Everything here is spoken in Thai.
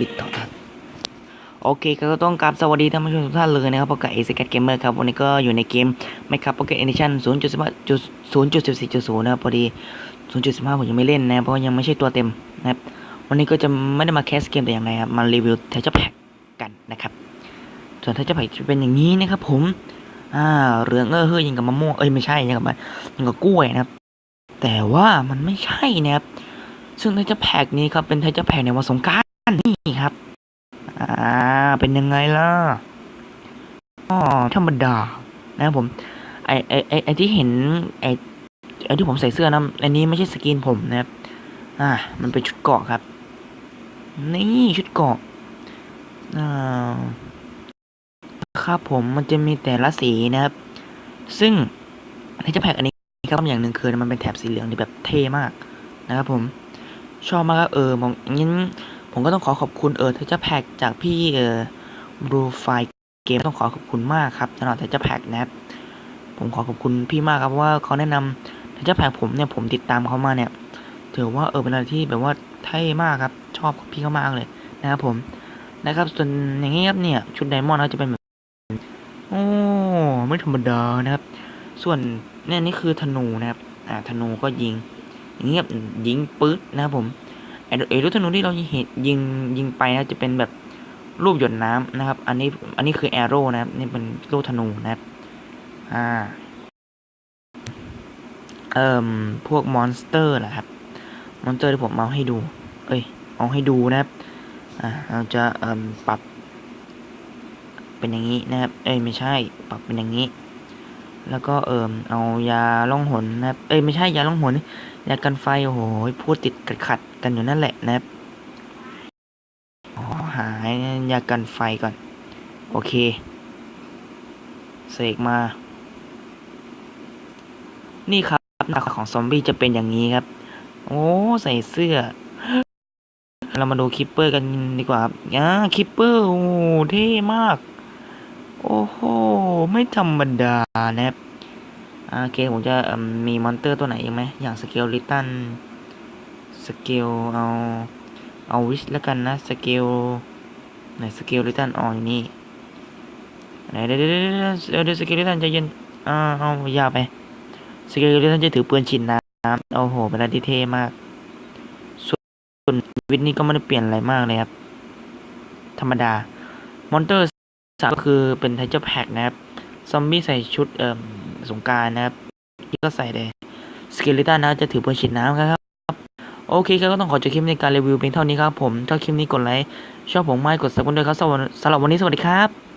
บิดต่อครับโอเคก็ต้องกราบสวัสดีท่านผู้ชมทุกท่านเลยนะครับพบกับเอซิกัดเกมเมอร์ครับ วันนี้ก็อยู่ในเกมไม่ครับโปเกเอดิชั่น0.15.0.14.0นะครับพอดี0.15ผมยังไม่เล่นนะเพราะยังไม่ใช่ตัวเต็มนะครับวันนี้ก็จะไม่ได้มาแคสเกมแต่อย่างไรครับมารีวิวเทเจแพ็กกันนะครับส่วนเทเจแพ็กจะเป็นอย่างนี้นะครับผมอ่าเหลืองเออเฮ้ยยิงกับมะม่วงเอ้ยไม่ใช่ยิงกับมะยิงกับกล้วยนะครับ แต่ว่ามันไม่ใช่นะครับซึ่งเทเจแพ็กนี้ครับเป็นเทเจแพ็กในวันสงการ นี่ครับ อ่า เป็นยังไงล่ะอ๋อธรรมดา นะครับผม ไอไอไอไอที่เห็น ไอไอที่ผมใส่เสื้อนะอันนี้ไม่ใช่สกินผมนะครับ อ่า มันเป็นชุดเกาะครับ นี่ชุดเกาะ อ่า ครับผม มันจะมีแต่ละสีนะครับ ซึ่งในเจ้าแพ็กอันนี้ครับอย่างหนึ่งคือมันเป็นแถบสีเหลืองที่แบบเท่มากนะครับผม ชอบมากครับเออมองงั้น ผมก็ต้องขอขอบคุณเออเทเจอร์แพ็กจากพี่เออบลูไฟเกมต้องขอขอบคุณมากครับสำหรับเทเจอร์แพ็กนะครับผมขอขอบคุณพี่มากครับเพราะว่าเขาแนะนำเทเจอร์แพ็กผมเนี่ยผมติดตามเขามาเนี่ย ถือว่าเออเป็นอะไรที่แบบว่าเท่มากครับ ชอบพี่เขามากเลยนะครับผมนะครับส่วนอย่างนี้ครับเนี่ยชุดไดมอนด์เขาจะเป็นแบบโอ้ไม่ธรรมดานะครับ ส่วนเนี่ยนี่คือธนูนะครับอ่าธนูก็ยิงอย่างนี้ครับยิงปื๊ดนะครับผม ไอ้ลูกธนูที่เราเห็นยิงยิงไปนะจะเป็นแบบรูปหยดน้ำนะครับ อันนี้อันนี้คือแอโร่นะครับนี่เป็นลูกธนูนะครับอ่าเอ่มพวกมอนสเตอร์แหละครับมอนสเตอร์ที่ผมเอาให้ดู เอ้ยเอาให้ดูนะครับอ่าเราจะเอ่มปรับ เป็นอย่างนี้นะครับ เอ้ยไม่ใช่ ปรับเป็นอย่างนี้ แล้วก็เอ่มเอายาล่องหนนะครับ เอ้ยไม่ใช่ยาล่องหนยากันไฟโอ้โหพูดติดขัดขัดกันอยู่นั่นแหละนะครับอ๋อหายยากันไฟก่อน โอเคเสกมา นี่ครับหน้าของซอมบี้จะเป็นอย่างนี้ครับ โอ้ใส่เสื้อ เรามาดูคิปเปอร์กันดีกว่าครับอ่าคิปเปอร์โอ้เท่มาก โอ้โห ไม่ธรรมดานะครับ โอเคผมจะมมีมอนเตอร์ตัวไหนอีกไหมอย่างสเกลลิตันสเกลเอาเอาวิชแล้วกันนะสเกลไหนสเกลลิตันอ๋ออยู่นี่ไหนเดี๋ยวเดี๋ยวเดี๋ยวสเกลลิตันใจเย็นอ่าเอายาไปสเกลลิตันจะถือปืนฉีดน้ำโอ้โหเป็นอะไรที่เท่มากส่วนวิทนี่ก็ไม่ได้เปลี่ยนอะไรมากเลยครับ ธรรมดามอนเตอร์สามก็คือเป็นไทเจอร์แพ็กนะครับ ซอมบี้ใส่ชุดเอ่อ สงการนะครับนี่ก็ใส่เลยสเกลิตันนะจะถือปืนฉีดน้ำครับ โอเคครับก็ต้องขอจบคลิปในการรีวิวเพียงเท่านี้ครับผมถ้าคลิปนี้กดไลค์ชอบผมไม่กดซับกันด้วยครับสำหรับวันนี้สวัสดีครับ